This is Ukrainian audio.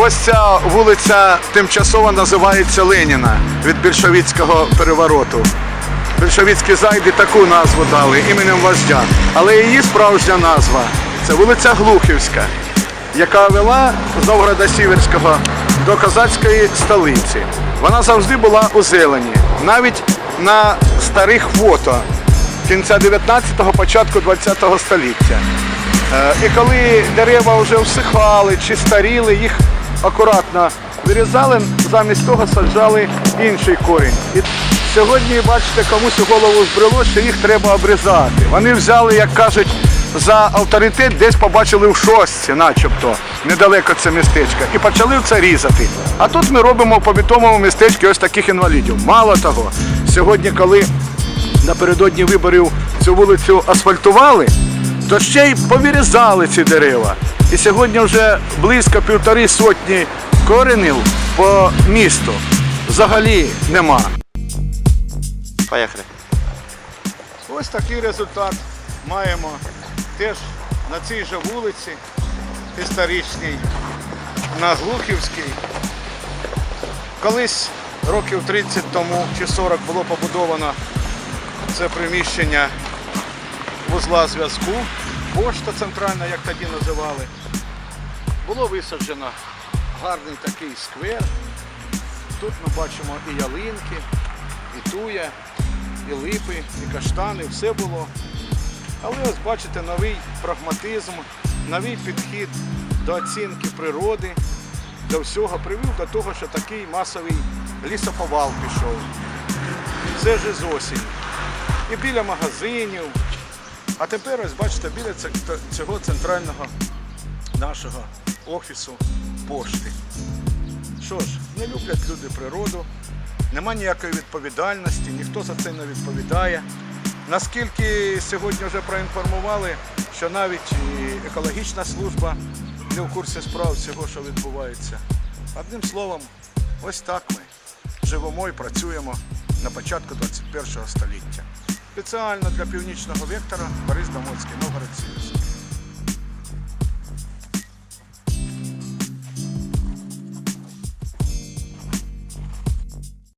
Ось ця вулиця тимчасово називається Леніна від більшовицького перевороту. Більшовицькі зайди таку назву дали іменем вождя. Але її справжня назва це вулиця Глухівська, яка вела з Новгорода Сіверського до козацької столиці. Вона завжди була у зелені, навіть на старих фото кінця 19-го, початку 20-го століття. Е, І коли дерева вже всихали чи старіли, їх акуратно вирізали, замість того саджали інший корінь. І сьогодні, бачите, комусь у голову збрело, що їх треба обрізати. Вони взяли, як кажуть, за авторитет десь побачили в шостці, начебто, недалеко це містечко, і почали це різати. А тут ми робимо по відомому містечку ось таких інвалідів. Мало того, сьогодні, коли напередодні виборів цю вулицю асфальтували, то ще й повирізали ці дерева. І сьогодні вже близько півтори сотні коренів по місту взагалі нема. Поїхали. Ось такий результат маємо теж на цій же вулиці історичній, на Глухівській. Колись років 30 тому чи 40 було побудовано це приміщення вузла зв'язку, пошта центральна, як тоді називали. Було висаджено гарний такий сквер. Тут ми бачимо і ялинки, і туя, і липи, і каштани, все було. Але ось бачите, новий прагматизм, новий підхід до оцінки природи, до всього привів до того, що такий масовий лісоповал пішов. Це ж з осінь. І біля магазинів. А тепер ось бачите, біля цього центрального нашого офісу пошти. Що ж, не люблять люди природу, нема ніякої відповідальності, ніхто за це не відповідає. Наскільки сьогодні вже проінформували, що навіть екологічна служба не в курсі справ цього, що відбувається. Одним словом, ось так ми живемо і працюємо на початку 21 століття. Спеціально для північного вектора Борис Домоцький, Новгород Сіверський.